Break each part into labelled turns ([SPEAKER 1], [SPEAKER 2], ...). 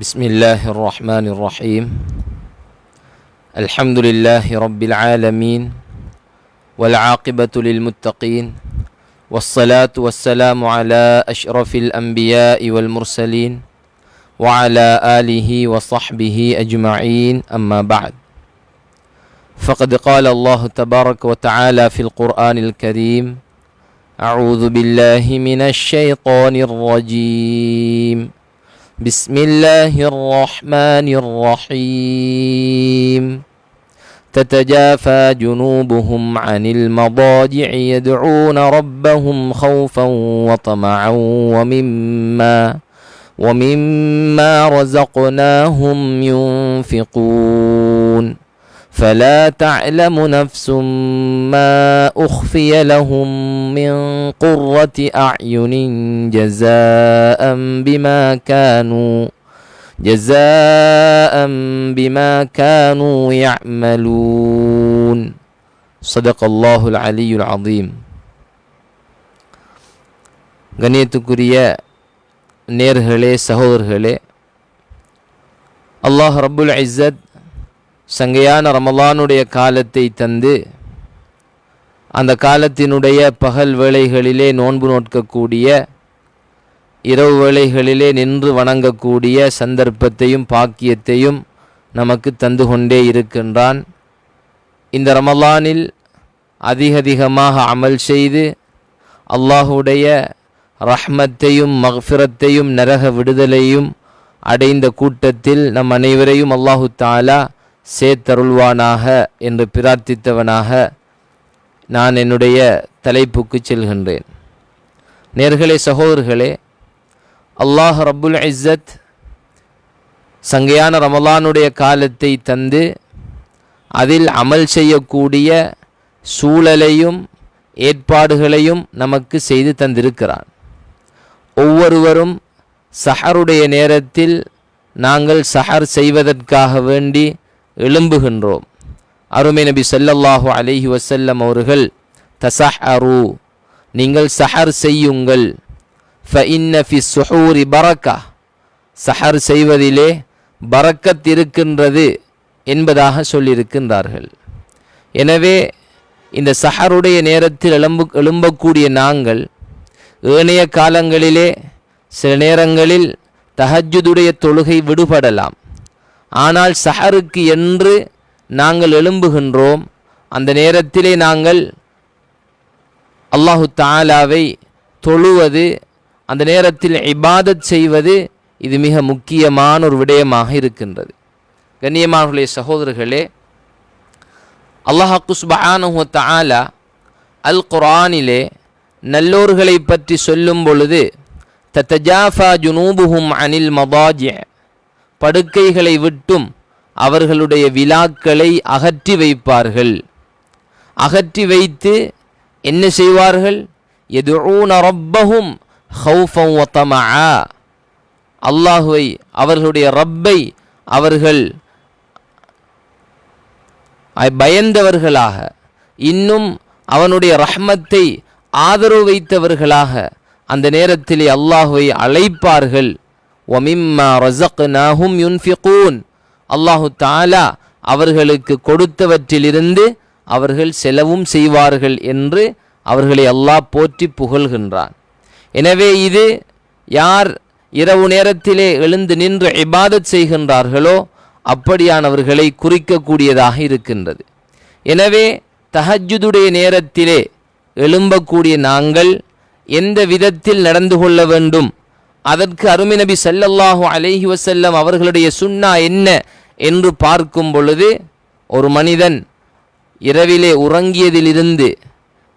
[SPEAKER 1] بسم الله الرحمن الرحيم الحمد لله رب العالمين والعاقبة للمتقين والصلاة والسلام على أشرف الأنبياء والمرسلين وعلى آله وصحبه أجمعين أما بعد فقد قال الله تبارك وتعالى في القرآن الكريم أعوذ بالله من الشيطان الرجيم بسم الله الرحمن الرحيم. تتجافى جنوبهم عن المضاجع يدعون ربهم خوفا وطمعا ومما ومما رزقناهم ينفقون. فلا تعلم نفس ما اخفي لهم من قره اعين جزاء بما كانوا جزاء بما كانوا يعملون صدق الله العلي العظيم கண்ணியத்துக்குரிய நேர்களே சகோதரர்களே அல்லாஹ் ரப்புல் இஸ்ஸத் சங்கையான ரமலானுடைய காலத்தை தந்து அந்த காலத்தினுடைய பகல் வேளைகளிலே நோன்பு நோட்கக்கூடிய இரவு வேளைகளிலே நின்று வணங்கக்கூடிய சந்தர்ப்பத்தையும் பாக்கியத்தையும் நமக்கு தந்து கொண்டே இருக்கின்றான். இந்த ரமலானில் அதிக அதிகமாக அமல் செய்து அல்லாஹுடைய ரஹ்மத்தையும் மஃபிரத்தையும் நரக விடுதலையும் அடைந்த கூட்டத்தில் நம் அனைவரையும் அல்லாஹு தாலா சேத்தருள்வானாக என்று பிரார்த்தித்தவனாக நான் என்னுடைய தலைப்புக்கு செல்கின்றேன். நேர்களே சகோதரர்களே அல்லாஹ் ரபுல் இஸ்ஸத் சங்கையான ரமலானுடைய காலத்தை தந்து அதில் அமல் செய்யக்கூடிய சூழலையும் ஏற்பாடுகளையும் நமக்கு செய்து தந்திருக்கிறான். ஒவ்வொருவரும் சஹருடைய நேரத்தில் நாங்கள் சஹர் செய்வதற்காக வேண்டி எழும்புகின்றோம். அருமை நபி ஸல்லல்லாஹு அலைஹி வசல்லம் அவர்கள் தசஹரு நீங்கள் சஹர் செய்யுங்கள். ஃபஇன்ன ஃபி சுஹூரி பரக்கா சஹர் செய்வதிலே பறக்கத் இருக்கின்றது என்பதாக சொல்லியிருக்கின்றார்கள். எனவே இந்த சஹருடைய நேரத்தில் எழும்பு எழும்பக்கூடிய நாங்கள் ஏனைய காலங்களிலே சில நேரங்களில் தஹஜுதுடைய தொழுகை விடுபடலாம். ஆனால் சஹருக்கு என்று நாங்கள் எழும்புகின்றோம். அந்த நேரத்திலே நாங்கள் அல்லாஹு தாலாவை தொழுவது அந்த நேரத்தில் இபாதத் செய்வது இது மிக முக்கியமான ஒரு விடயமாக இருக்கின்றது. கண்ணியமானுடைய சகோதரர்களே அல்லாஹாக்கு சுபஹானஹு தாலா அல் குரானிலே நல்லோர்களை பற்றி சொல்லும் பொழுது தத்தஜாஃபா ஜுனூபுஹும் அனில் மபாஜிய படுக்கைகளை விட்டும் அவர்களுடைய விழாக்களை அகற்றி வைப்பார்கள். அகற்றி வைத்து என்ன செய்வார்கள்? எதுஊன ரப்பஹும் ஹவுஃபம் ஒத்தமா அல்லாஹுவை அவர்களுடைய ரப்பை அவர்கள் பயந்தவர்களாக இன்னும் அவனுடைய ரஹ்மத்தை ஆதரவு வைத்தவர்களாக அந்த நேரத்திலே அல்லாஹுவை அழைப்பார்கள். ஒமிம்மா ரசக்னாஹும் யுன்ஃபிகூன் அல்லாஹு தாலா அவர்களுக்கு கொடுத்தவற்றிலிருந்து அவர்கள் செலவும் செய்வார்கள் என்று அவர்களை அல்லாஹ் போற்றி புகழ்கின்றான். எனவே இது யார் இரவு நேரத்திலே எழுந்து நின்று இபாதத் செய்கின்றார்களோ அப்படியானவர்களை குறிக்கக்கூடியதாக இருக்கின்றது. எனவே தஹஜுதுடைய நேரத்திலே எழும்பக்கூடிய நாங்கள் எந்த விதத்தில் நடந்து கொள்ள வேண்டும் அதற்கு அருமை நபி சல்லல்லாஹு அலைஹி வசல்லம் அவர்களுடைய சுண்ணா என்ன என்று பார்க்கும் பொழுது ஒரு மனிதன் இரவிலே உறங்கியதிலிருந்து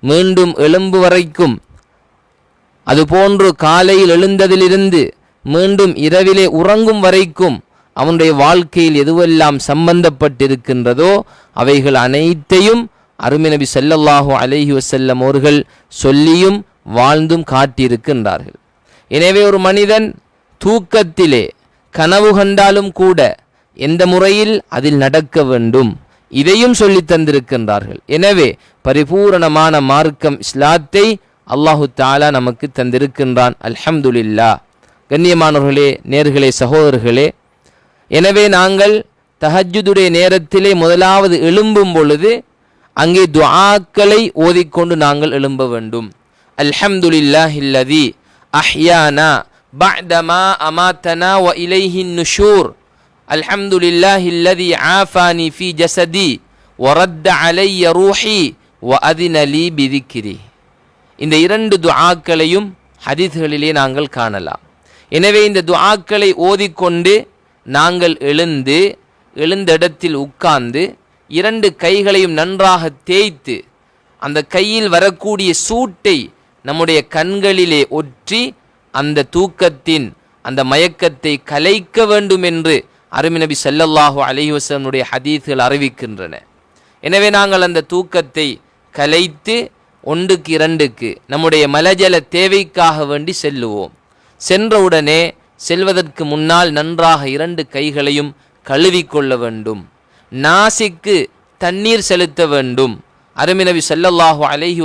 [SPEAKER 1] மீண்டும் எழும்பு வரைக்கும் அதுபோன்று காலையில் எழுந்ததிலிருந்து மீண்டும் இரவிலே உறங்கும் வரைக்கும் அவனுடைய வாழ்க்கையில் எதுவெல்லாம் சம்பந்தப்பட்டிருக்கின்றதோ அவைகள் அனைத்தையும் அருமை நபி சல்லல்லாஹு அலஹி வசல்லம் அவர்கள் சொல்லியும் வாழ்ந்தும் காட்டியிருக்கின்றார்கள். எனவே ஒரு மனிதன் தூக்கத்திலே கனவு கண்டாலும் கூட எந்த முறையில் அதில் நடக்க வேண்டும்? இதையும் சொல்லி தந்திருக்கின்றார்கள். எனவே பரிபூரணமான மார்க்கம் இஸ்லாத்தை அல்லாஹு தாலா நமக்கு தந்திருக்கின்றான். அல்ஹம்துலில்லா. கண்ணியமானவர்களே நேர்களே சகோதரர்களே எனவே நாங்கள் தஹஜுதுடைய நேரத்திலே முதலாவது எழும்பும் பொழுது அங்கே துஆக்களை ஓதிக்கொண்டு நாங்கள் எழும்ப வேண்டும். அல்ஹம்துலில்லாஹில்லதி. அஹ்யானா பஅதமா அமாத்தனா வ இலைஹின் நுஷூர் அல்ஹம்துலில்லாஹில்லதி ஆஃபானி ஃபி ஜசதி வரத்த அலைய ரூஹி வ அதின பிதிக்கிரி இந்த இரண்டு துஆக்களையும் ஹதீஸ்களிலே நாங்கள் காணலாம். எனவே இந்த துஆக்களை ஓதிக்கொண்டு நாங்கள் எழுந்து எழுந்த இடத்தில் உட்கார்ந்து இரண்டு கைகளையும் நன்றாக தேய்த்து அந்த கையில் வரக்கூடிய சூட்டை நம்முடைய கண்களிலே ஒற்றி அந்த தூக்கத்தின் அந்த மயக்கத்தை கலைக்க வேண்டும் என்று அருமை நபி ஸல்லல்லாஹு அலைஹி ஹதீஸ்கள் அறிவிக்கின்றன. எனவே நாங்கள் அந்த தூக்கத்தை கலைத்து ஒன்றுக்கு இரண்டுக்கு நம்முடைய மலஜல தேவைக்காக வேண்டி செல்லுவோம். சென்றவுடனே செல்வதற்கு முன்னால் நன்றாக இரண்டு கைகளையும் கழுவிக்கொள்ள வேண்டும். நாசிக்கு தண்ணீர் செலுத்த வேண்டும். அருமை நபி ஸல்லல்லாஹு அலைஹி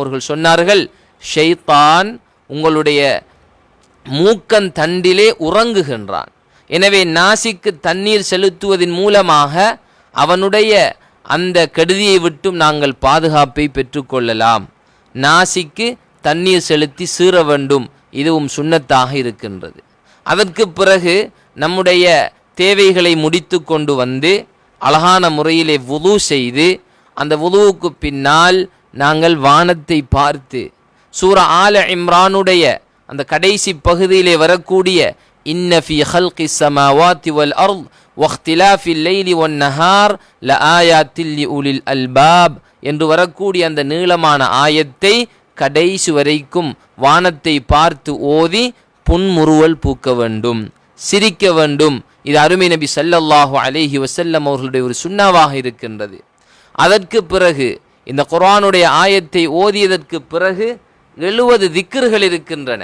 [SPEAKER 1] அவர்கள் சொன்னார்கள் ஷெய்தான் உங்களுடைய மூக்கன் தண்டிலே உறங்குகின்றான். எனவே நாசிக்கு தண்ணீர் செலுத்துவதன் மூலமாக அவனுடைய அந்த கெடுதியை விட்டும் நாங்கள் பாதுகாப்பை பெற்றுக்கொள்ளலாம். நாசிக்கு தண்ணீர் செலுத்தி சீற வேண்டும். இதுவும் சுண்ணத்தாக இருக்கின்றது. அதற்கு பிறகு நம்முடைய தேவைகளை முடித்து கொண்டு வந்து அழகான முறையிலே உது செய்து அந்த உதுவுக்கு பின்னால் நாங்கள் வானத்தை பார்த்து சூரா ஆல இம்ரானுடைய அந்த கடைசி பகுதியிலே வரக்கூடிய இன்னஃபி ஹல்கி சமாவாத்தி வல் அர்த் வஹ்திலாஃபி லைலி ஒன் நஹார் ல ஆயாத்தில் உலில் அல்பாப் என்று வரக்கூடிய அந்த நீளமான ஆயத்தை கடைசி வரைக்கும் வானத்தை பார்த்து ஓதி புன்முறுவல் பூக்க வேண்டும் சிரிக்க வேண்டும். இது அருமை நபி சல்லல்லாஹு அலேஹி வசல்லம் அவர்களுடைய ஒரு சுண்ணாவாக இருக்கின்றது. அதற்கு பிறகு இந்த குரானுடைய ஆயத்தை ஓதியதற்கு பிறகு எழுவது திக்கர்கள் இருக்கின்றன.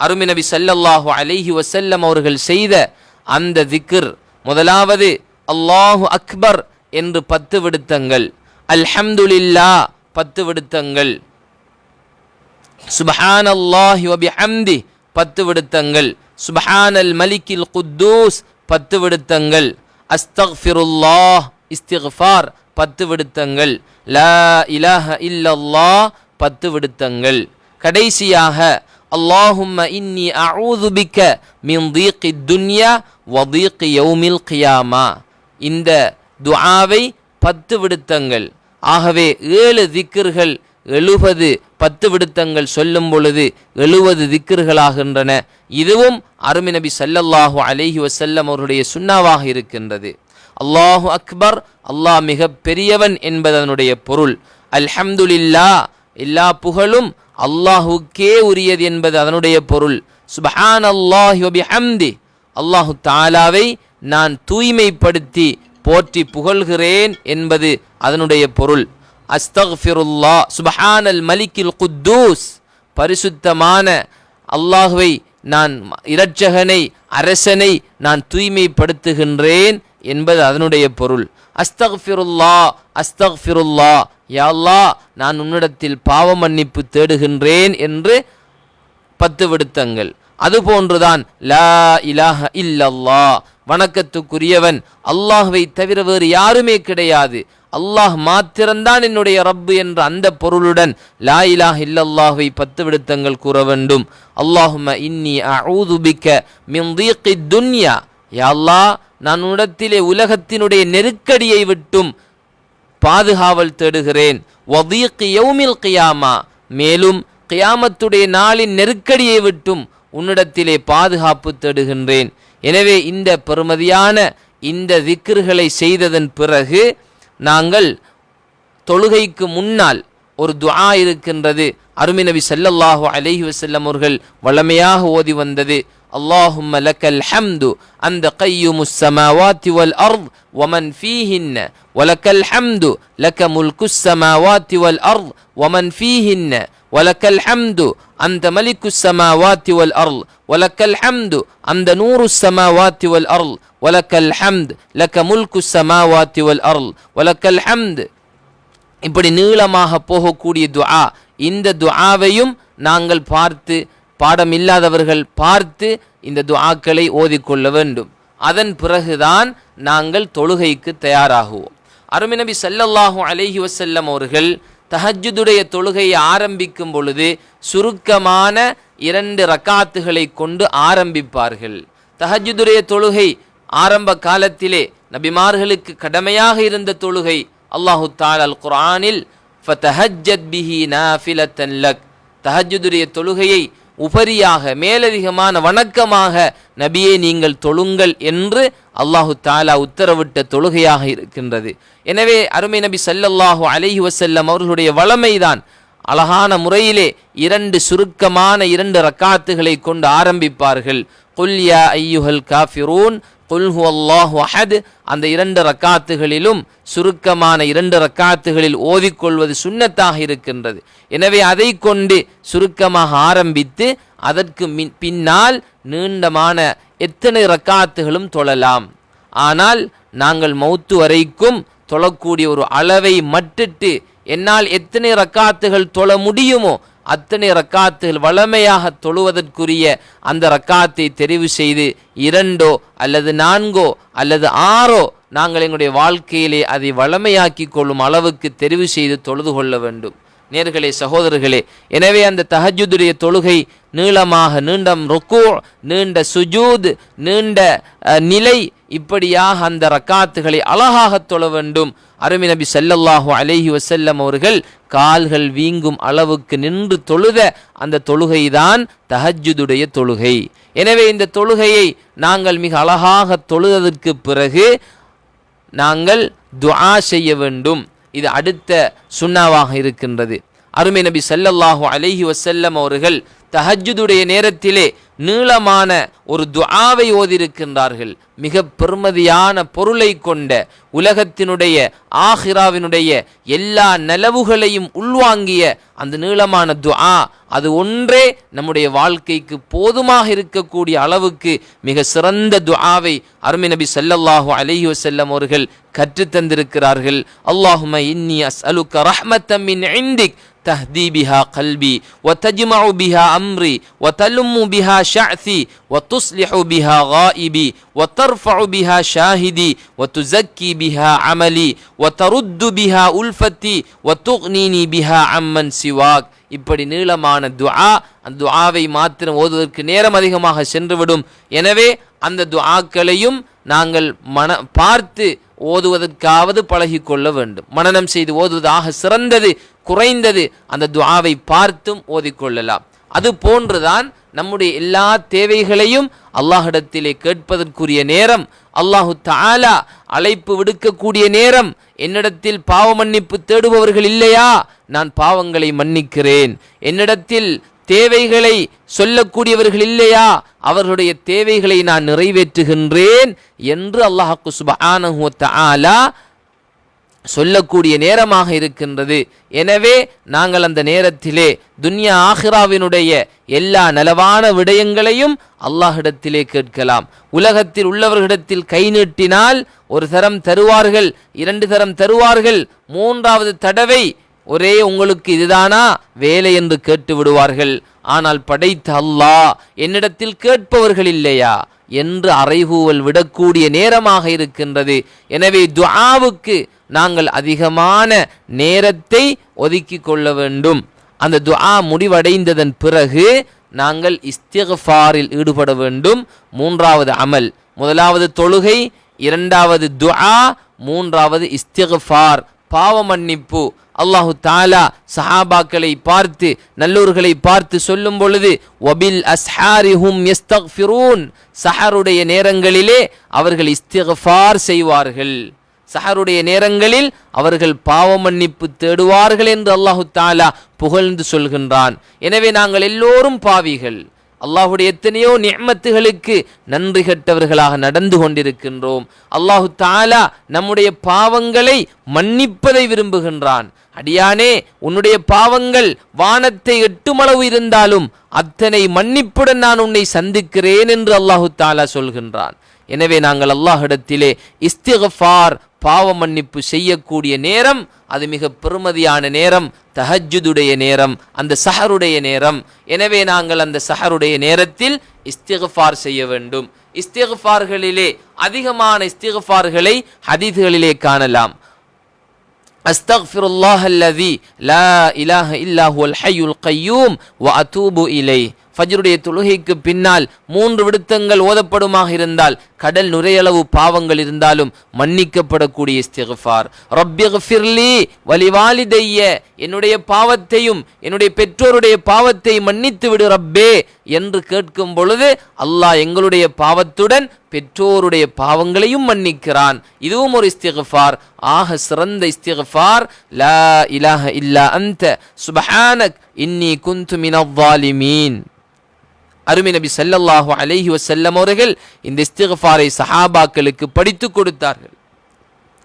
[SPEAKER 1] அருமி நபி ஸல்லல்லாஹு அலைஹி வசல்லம் அவர்கள் செய்த அந்த திக்ர். முதலாவது அல்லாஹு அக்பர் என்று பத்து விடுத்தங்கள். அல்ஹம்துலில்லா பத்து விடுத்தங்கள். சுபஹானல்லாஹி வபிஹம்தி பத்து விடுத்தங்கள். சுபஹானல் மலிக்கில் குத்தூஸ் பத்து விடுத்தங்கள். அஸ்தக்ஃபிருல்லாஹ் இஸ்திஃபார் பத்து விடுத்தங்கள். லா இலாஹ இல்லல்லா பத்து விடுத்தங்கள். கடைசியாக அல்லாஹும்ம இன்னி அஊதுபிக்க மின் தீக்கி துன்யா வதீக்கி யௌமில் கியாமா. இந்த துஆவை பத்து விடுத்தங்கள். ஆகவே ஏழு திக்கர்கள் எழுபது பத்து விடுத்தங்கள் சொல்லும் பொழுது எழுபது திக்கர்களாகின்றன. இதுவும் அருமி நபி சல்லல்லாஹு அலஹி வசல்லம் அவருடைய சுண்ணாவாக இருக்கின்றது. அல்லாஹு அக்பர் அல்லாஹ் மிக பெரியவன் என்பதனுடைய பொருள். அல்ஹம்துலில்லா எல்லா புகழும் அல்லாஹுக்கே உரியது என்பது அதனுடைய பொருள். சுபஹான் அல்லாஹி வபிஹம்தி. அல்லாஹு தாலாவை நான் தூய்மைப்படுத்தி போற்றி புகழ்கிறேன் என்பது அதனுடைய பொருள். அஸ்தக்ஃபிருல்லா சுபஹானல் மலிக்கில் குத்தூஸ். பரிசுத்தமான அல்லாஹுவை நான் இரட்சகனை அரசனை நான் தூய்மைப்படுத்துகின்றேன் என்பது அதனுடைய பொருள். அஸ்தக்ஃபிருல்லா அஸ்தக்ஃபிருல்லா. யா அல்லாஹ் நான் உன்னிடத்தில் பாவ மன்னிப்பு தேடுகின்றேன் என்று பத்து விடுத்தங்கள். அதுபோன்றுதான் லா இலாஹ இல்லல்லா வணக்கத்துக்குரியவன் அல்லாஹுவை தவிர வேறு யாருமே கிடையாது. அல்லாஹ் மாத்திரம்தான் என்னுடைய ரப்பு என்ற அந்த பொருளுடன் லா இலாஹ் இல்லல்லாஹ்வை பத்து விடுத்தங்கள் கூற வேண்டும். அல்லாஹும இன்னி அஊது மிந்தீக்கி துன்யா. யா அல்லாஹ் நான் உடத்திலே உலகத்தினுடைய நெருக்கடியை விட்டும் பாதுகாவல் தேடுகிறேன். வதீக்கு யௌமில் கியாமா. மேலும் கியாமத்துடைய நாளின் நெருக்கடியை விட்டும் உன்னிடத்திலே பாதுகாப்பு தேடுகின்றேன். எனவே இந்த பெருமதியான இந்த திக்ருகளை செய்ததன் பிறகு நாங்கள் தொழுகைக்கு முன்னால் ஒரு துஆ இருக்கின்றது அருமை நபி ஸல்லல்லாஹு அலைஹி வஸல்லம் அவர்கள் வளமையாக ஓதி வந்தது اللهم لك الحمد أنت قيم السماوات والأرض ومن فيهن ولك الحمد لك ملك السماوات والأرض ومن فيهن வலக்கல் ஹம்து அந்த மலிக்கு சமா வாத்தி வல் அருள் வலக்கல் ஹம்து அந்த நூறு சமா வாத்தி வல் அருள் வலக்கல் ஹம்து லக்க முல்கு சமா அருள் வலக்கல் ஹம்து இப்படி நீளமாக போகக்கூடிய துஆ இந்த துஆவையும் நாங்கள் பார்த்து பாடம் இல்லாதவர்கள் பார்த்து இந்த துஆக்களை ஓதிக்கொள்ள வேண்டும். அதன் பிறகுதான் நாங்கள் தொழுகைக்கு தயாராகுவோம். அருமிநபி சல்லல்லாஹு அலஹி வசல்லம் அவர்கள் தஹஜுதுடைய தொழுகையை ஆரம்பிக்கும் பொழுது சுருக்கமான இரண்டு ரக்காத்துகளை கொண்டு ஆரம்பிப்பார்கள். தஹஜுதுடைய தொழுகை ஆரம்ப காலத்திலே நபிமார்களுக்கு கடமையாக இருந்த தொழுகை அல்லாஹு தால் அல் குரானில் ஃபதஹஜ்ஜத் பிஹி நாஃபிலத்தன் லக். தொழுகையை உபரியாக மேலதிகமான வணக்கமாக நபியே நீங்கள் தொழுங்கள் என்று அல்லாஹு தாலா உத்தரவிட்ட தொழுகையாக இருக்கின்றது. எனவே அருமை நபி சல்லல்லாஹு அலஹி வசல்லம் அவர்களுடைய வளமைதான் அழகான முறையிலே இரண்டு சுருக்கமான இரண்டு ரக்காத்துகளை கொண்டு ஆரம்பிப்பார்கள். குல்யா ஐயுஹல் காஃபிரூன் குல் ஹுவல்லாஹு அஹத் அந்த இரண்டு ரக்காத்துகளிலும் சுருக்கமான இரண்டு ரக்காத்துகளில் ஓதிக்கொள்வது சுன்னத்தாக இருக்கின்றது. எனவே அதை கொண்டு சுருக்கமாக ஆரம்பித்து அதற்கு மின் பின்னால் நீண்டமான எத்தனை ரக்காத்துகளும் தொழலாம். ஆனால் நாங்கள் மௌத்து வரைக்கும் தொழக்கூடிய ஒரு அளவை மட்டிட்டு என்னால் எத்தனை ரக்காத்துகள் தொழ முடியுமோ அத்தனை ரக்காத்துகள் வளமையாக தொழுவதற்குரிய அந்த ரக்காத்தை தெரிவு செய்து இரண்டோ அல்லது நான்கோ அல்லது ஆறோ நாங்கள் எங்களுடைய வாழ்க்கையிலே அதை வளமையாக்கி கொள்ளும் அளவுக்கு தெரிவு செய்து தொழுது கொள்ள வேண்டும். நேர்களே சகோதரர்களே எனவே அந்த தஹஜுடைய தொழுகை நீளமாக நீண்டம் ருக்கு நீண்ட சுஜூத் நீண்ட நிலை இப்படியாக அந்த ரக்காத்துகளை அழகாக தொழ வேண்டும். அருமி நபி ஸல்லல்லாஹு அலைஹி வசல்லம் அவர்கள் கால்கள் வீங்கும் அளவுக்கு நின்று தொழுத அந்த தொழுகைதான் தஹஜுதுடைய தொழுகை. எனவே இந்த தொழுகையை நாங்கள் மிக அழகாக தொழுததற்கு பிறகு நாங்கள் துஆ செய்ய வேண்டும். இது அடுத்த சுண்ணாவாக இருக்கின்றது. அருமை நபி சல்லல்லாஹு அலஹி வசல்லம் அவர்கள் தஹஜுடைய நேரத்திலே நீளமான ஒரு துஆவை ஓதிருக்கின்றார்கள் மிக பெருமதியான பொருளை கொண்ட உலகத்தினுடைய ஆஹிராவினுடைய எல்லா நலவுகளையும் உள்வாங்கிய அந்த நீளமான துஆ அது ஒன்றே நம்முடைய வாழ்க்கைக்கு போதுமாக இருக்கக்கூடிய அளவுக்கு மிக சிறந்த துஆவை அருமை நபி சல்லல்லாஹு அலஹி வசல்லம் அவர்கள் கற்றுத் தந்திருக்கிறார்கள். அல்லாஹும இன்னி அஸ்அலுக்க ரஹ்மத்தம் மின் இந்திக் আমরি ওয়া তালুম্মু বিহা শাআসি ওয়া তুসলিহু বিহা গাইবি ওয়া তারফাউ বিহা শাহিদি ওয়া তুযাক্কি বিহা আমালি ওয়া তারুদ্দু বিহা উলফতি ওয়া তুগনিনি বিহা আম্মান সিওয়াক இப்படி நீளமான துஆ அந்த துஆவை மாத்திரம் ஓதுவதற்கு நேரம் அதிகமாக சென்றுவிடும். எனவே அந்த துஆக்களையும் நாங்கள் மன பார்த்து ஓதுவதற்காவது பழகிக்கொள்ள வேண்டும். மனநம் செய்து ஓதுவதாக சிறந்தது குறைந்தது அந்த துஆவை பார்த்தும் ஓதிக்கொள்ளலாம் அது போன்றுதான் நம்முடைய எல்லா தேவைகளையும் அல்லாஹிடத்திலே கேட்பதற்குரிய நேரம். அல்லாஹு தாலா அழைப்பு விடுக்கக்கூடிய நேரம். என்னிடத்தில் பாவ மன்னிப்பு தேடுபவர்கள் இல்லையா? நான் பாவங்களை மன்னிக்கிறேன். என்னிடத்தில் தேவைகளை சொல்லக்கூடியவர்கள் இல்லையா? அவர்களுடைய தேவைகளை நான் நிறைவேற்றுகின்றேன் என்று அல்லாஹு சுப்ஹானஹு தாலா சொல்லக்கூடிய நேரமாக இருக்கின்றது. எனவே நாங்கள் அந்த நேரத்திலே துன்யா ஆஹிராவினுடைய எல்லா நலவான விடயங்களையும் அல்லாஹிடத்திலே கேட்கலாம். உலகத்தில் உள்ளவர்களிடத்தில் கை நீட்டினால் ஒரு தரம் தருவார்கள் இரண்டு தரம் தருவார்கள் மூன்றாவது தடவை ஒரே உங்களுக்கு இதுதானா? வேலை என்று கேட்டு விடுவார்கள். ஆனால் படைத்த அல்லாஹ் என்னிடத்தில் கேட்பவர்கள் இல்லையா? என்று அறைகூவல் விடக்கூடிய நேரமாக இருக்கின்றது. எனவே துஆவுக்கு நாங்கள் அதிகமான நேரத்தை ஒதுக்கி கொள்ள வேண்டும். அந்த துஆ முடிவடைந்ததன் பிறகு நாங்கள் இஸ்திஃபாரில் ஈடுபட வேண்டும். மூன்றாவது அமல். முதலாவது தொழுகை இரண்டாவது துஆ மூன்றாவது இஸ்திஃபார் பாவ மன்னிப்பு. அல்லாஹு தாலா சஹாபாக்களை பார்த்து நல்லூர்களை பார்த்து சொல்லும் பொழுது ஒபில் அஸ்ஹாரிஹும் யஸ்தக்ஃபிரூன். சஹருடைய நேரங்களிலே அவர்கள் இஸ்திஃபார் செய்வார்கள். சஹருடைய நேரங்களில் அவர்கள் பாவ மன்னிப்பு தேடுவார்கள் என்று அல்லாஹு தாலா புகழ்ந்து சொல்கின்றான். எனவே நாங்கள் எல்லோரும் பாவிகள். அல்லாஹுடைய எத்தனையோ நியமத்துகளுக்கு நன்றி கெட்டவர்களாக நடந்து கொண்டிருக்கின்றோம். அல்லாஹு தாலா நம்முடைய பாவங்களை மன்னிப்பதை விரும்புகின்றான். அடியானே உன்னுடைய பாவங்கள் வானத்தை எட்டுமளவு இருந்தாலும் அத்தனை மன்னிப்புடன் நான் உன்னை சந்திக்கிறேன் என்று அல்லாஹு தாலா சொல்கின்றான். எனவே நாங்கள் அல்லாஹிடத்திலே இஸ்திகஃபார் பாவ மன்னிப்பு செய்யக்கூடிய நேரம் அது மிக பெருமதியான நேரம் தஹஜ்ஜுடைய நேரம் அந்த சஹருடைய நேரம் எனவே நாங்கள் அந்த சஹருடைய நேரத்தில் இஸ்திஃபார் செய்ய வேண்டும் இஸ்திஃபார்களிலே அதிகமான இஸ்திஃபார்களை ஹதீதுகளிலே காணலாம் أستغفر الله الذي لا إله إلا هو الحي القيوم وأتوب إليه ஃபஜ்ருடைய தொழுகைக்கு பின்னால் மூன்று விடுத்தங்கள் ஓதப்படுமாக இருந்தால் கடல் நுரையளவு பாவங்கள் இருந்தாலும் மன்னிக்கப்படக்கூடிய இஸ்திஃபார் ரப்பிஃபிர்லி வலிவாலிதைய என்னுடைய பாவத்தையும் என்னுடைய பெற்றோருடைய பாவத்தை மன்னித்து விடு ரப்பே என்று கேட்கும் பொழுது அல்லாஹ் எங்களுடைய பாவத்துடன் பெற்றோருடைய பாவங்களையும் மன்னிக்கிறான். இதுவும் ஒரு இஸ்திகஃபார். ஆக சிறந்த இஸ்திகஃபார் லா இலாஹ இல்லா அந்த சுபஹானக் இன்னி குந்து மினவாலிமீன் அருமை நபி சல்லல்லாஹு அலைஹி வசல்லம் அவர்கள் இந்த இஸ்திஃபாரை சஹாபாக்களுக்கு படித்து கொடுத்தார்கள்.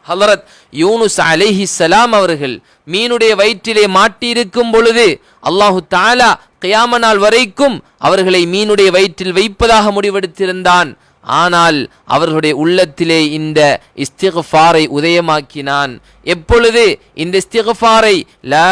[SPEAKER 1] ஹலரத் யூனுஸ் அலைஹி சலாம் அவர்கள் மீனுடைய வயிற்றிலே மாட்டியிருக்கும் பொழுது அல்லாஹு தாலா கியாம நாள் வரைக்கும் அவர்களை மீனுடைய வயிற்றில் வைப்பதாக முடிவெடுத்திருந்தான். ஆனால் அவர்களுடைய உள்ளத்திலே இந்த இஸ்திகஃபாரை உதயமாக்கினான். எப்பொழுது இந்த இஸ்திகஃபாரை லா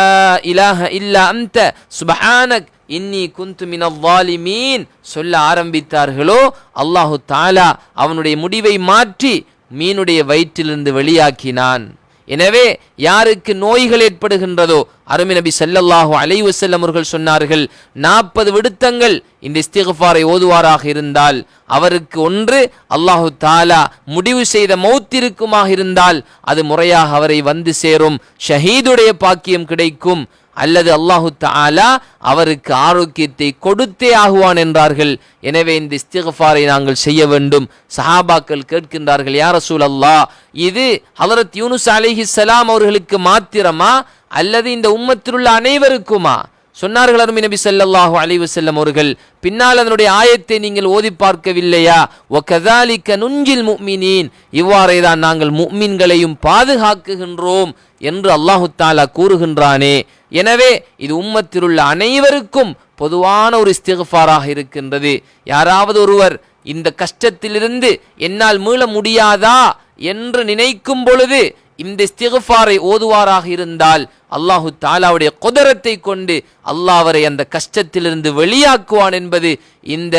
[SPEAKER 1] இலாஹ இல்லா அந்த சுபஹானக் இன்னி குந்து மினவாலிமீன் சொல்ல ஆரம்பித்தார்களோ அல்லாஹு தாலா அவனுடைய முடிவை மாற்றி மீனுடைய வயிற்றிலிருந்து வெளியாக்கினான். எனவே யாருக்கு நோய்கள் ஏற்படுகின்றதோ அருமை நபி சல்லல்லாஹு அலைவசல்லம் அவர்கள் சொன்னார்கள் நாற்பது விடுத்தங்கள் இந்த இஸ்திகஃபாரை ஓதுவாராக இருந்தால் அவருக்கு ஒன்று அல்லாஹு தாலா முடிவு செய்த மௌத்திருக்குமாக இருந்தால் அது முறையாக அவரை வந்து சேரும் ஷஹீதுடைய பாக்கியம் கிடைக்கும் அல்லது அல்லாஹு தாலா அவருக்கு ஆரோக்கியத்தை கொடுத்தே ஆகுவான் என்றார்கள். எனவே இந்த இஸ்திகஃபாரை நாங்கள் செய்ய வேண்டும். சஹாபாக்கள் கேட்கின்றார்கள் யார் ரசூல் அல்லா இது ஹலரத் யூனுஸ் அலைஹிஸ்ஸலாம் அவர்களுக்கு மாத்திரமா? அல்லது இந்த உம்மத்தில் உள்ள அனைவருக்குமா? சொன்னார்கள் அருமை நபி ஸல்லல்லாஹு அலைவு செல்லம் அவர்கள் பின்னால் அதனுடைய ஆயத்தை நீங்கள் ஓதி பார்க்கவில்லையா? கதாலிக்க நுஞ்சில் முக்மினீன் இவ்வாறே தான் நாங்கள் முக்மீன்களையும் பாதுகாக்குகின்றோம் என்று அல்லாஹு தாலா கூறுகின்றானே. எனவே இது உம்மத்தில் உள்ள அனைவருக்கும் பொதுவான ஒரு இஸ்திகஃபாராக இருக்கின்றது. யாராவது ஒருவர் இந்த கஷ்டத்திலிருந்து என்னால் மீள முடியாதா என்று நினைக்கும் பொழுது இந்த இஸ்திஃபாரை ஓதுவாராக இருந்தால் அல்லாஹு தாலாவுடைய குதரத்தை கொண்டு அல்லாஹ் அவரை அந்த கஷ்டத்திலிருந்து வெளியாக்குவான் என்பது இந்த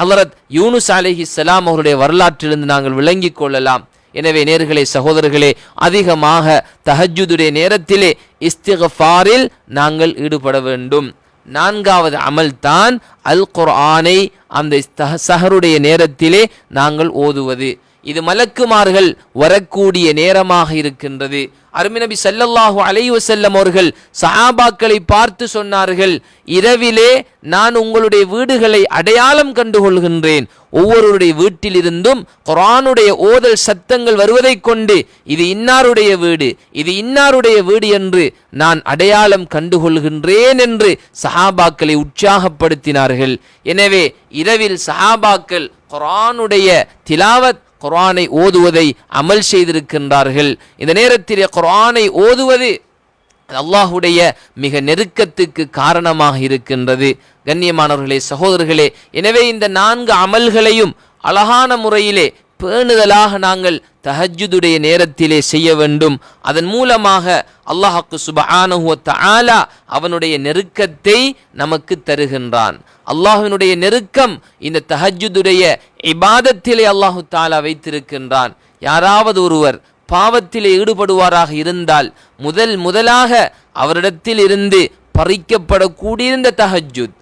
[SPEAKER 1] ஹலரத் யூனுஸ் அலிஹி சலாம் அவருடைய வரலாற்றிலிருந்து நாங்கள் விளங்கிக் கொள்ளலாம். எனவே நேர்களே சகோதரர்களே அதிகமாக தஹஜுதுடைய நேரத்திலே இஸ்திகஃபாரில் நாங்கள் ஈடுபட வேண்டும். நான்காவது அமல் தான் அல் குர்ஆனை அந்த சஹருடைய நேரத்திலே நாங்கள் ஓதுவது. இது மலக்குமார்கள் வரக்கூடிய நேரமாக இருக்கின்றது. அருமிநபி சல்லல்லாஹு அலைவசல்லம் அவர்கள் சஹாபாக்களை பார்த்து சொன்னார்கள் இரவிலே நான் உங்களுடைய வீடுகளை அடையாளம் கண்டுகொள்கின்றேன். ஒவ்வொருடைய வீட்டிலிருந்தும் குரானுடைய ஓதல் சத்தங்கள் வருவதைக் கொண்டு இது இன்னாருடைய வீடு இது இன்னாருடைய வீடு என்று நான் அடையாளம் கண்டுகொள்கின்றேன் என்று சஹாபாக்களை உற்சாகப்படுத்தினார்கள். எனவே இரவில் சஹாபாக்கள் குரானுடைய திலாவத் குர்ஆனை ஓதுவதை அமல் செய்திருக்கின்றார்கள். இந்த நேரத்திலே குர்ஆனை ஓதுவது அல்லாஹுடைய மிக நெருக்கத்துக்கு காரணமாக இருக்கின்றது. கண்ணியமானவர்களே சகோதரர்களே எனவே இந்த நான்கு அமல்களையும் அழகான முறையிலே பேணுதலாக நாங்கள் தஹஜுதுடைய நேரத்திலே செய்ய வேண்டும். அதன் மூலமாக அல்லாஹாக்கு சுபஹானஹு ஆலா அவனுடைய நெருக்கத்தை நமக்கு தருகின்றான். அல்லாஹினுடைய நெருக்கம் இந்த தஹஜுதுடைய இபாதத்திலே அல்லாஹு தாலா வைத்திருக்கின்றான். யாராவது ஒருவர் பாவத்திலே ஈடுபடுவாராக இருந்தால் முதல் முதலாக அவரிடத்தில் இருந்து பறிக்கப்படக்கூடியிருந்த தஹஜுத்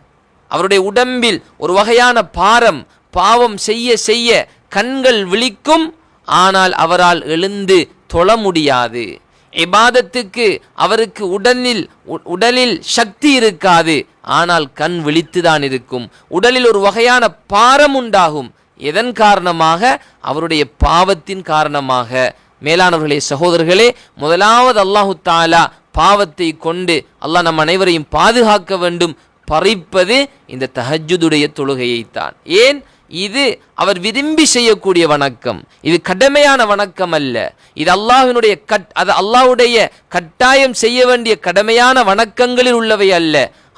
[SPEAKER 1] அவருடைய உடம்பில் ஒரு வகையான பாரம் பாவம் செய்ய செய்ய கண்கள் விழிக்கும் ஆனால் அவரால் எழுந்து தொழ முடியாது. இபாதத்துக்கு அவருக்கு உடலில் உ- உடலில் சக்தி இருக்காது ஆனால் கண் விழித்துதான் இருக்கும். உடலில் ஒரு வகையான பாரம் உண்டாகும். எதன் காரணமாக? அவருடைய பாவத்தின் காரணமாக. மேலானவர்களே சகோதரர்களே முதலாவது அல்லாஹு தாலா பாவத்தை கொண்டு அல்லாஹ் நம் அனைவரையும் பாதுகாக்க வேண்டும். பறிப்பது இந்த தஹஜ்ஜுதுடைய தொழுகையைத்தான். ஏன்? இது அவர் விரும்பி செய்யக்கூடிய வணக்கம். இது கடமையான வணக்கம் அல்ல. இது அல்லாஹினுடைய கட் அது அல்லாஹ்வுடைய கட்டாயம் செய்ய வேண்டிய கடமையான வணக்கங்களில் உள்ளவை அல்ல.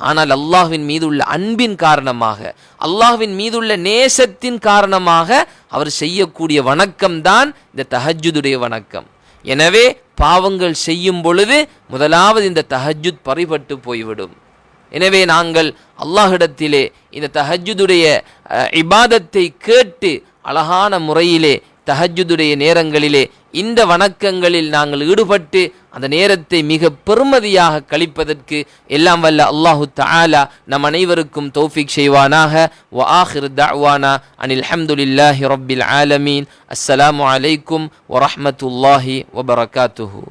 [SPEAKER 1] ஆனால் அல்லாஹ்வின் மீது உள்ள அன்பின் காரணமாக அல்லாஹ்வின் மீதுள்ள நேசத்தின் காரணமாக அவர் செய்யக்கூடிய வணக்கம் தான் இந்த தஹஜுதுடைய வணக்கம். எனவே பாவங்கள் செய்யும் பொழுது முதலாவது இந்த தஹஜுத் பறிபட்டு போய்விடும். எனவே நாங்கள் அல்லாஹிடத்திலே இந்த தஹஜுதுடைய இபாதத்தை கேட்டு அழகான முறையிலே தஹஜுதுடைய நேரங்களிலே இந்த வணக்கங்களில் நாங்கள் ஈடுபட்டு அந்த நேரத்தை மிக பெருமதியாக கழிப்பதற்கு எல்லாம் வல்ல அல்லாஹு தாலா நம் அனைவருக்கும் தௌஃபிக் செய்வானாக. வ ஆஹிர் அனில் ஹம்துலில்லாஹி ரப்பில் ஆலமீன். அஸ்ஸலாமு அலைக்கும் வரமத்துல்லாஹி வபரகாத்துஹூ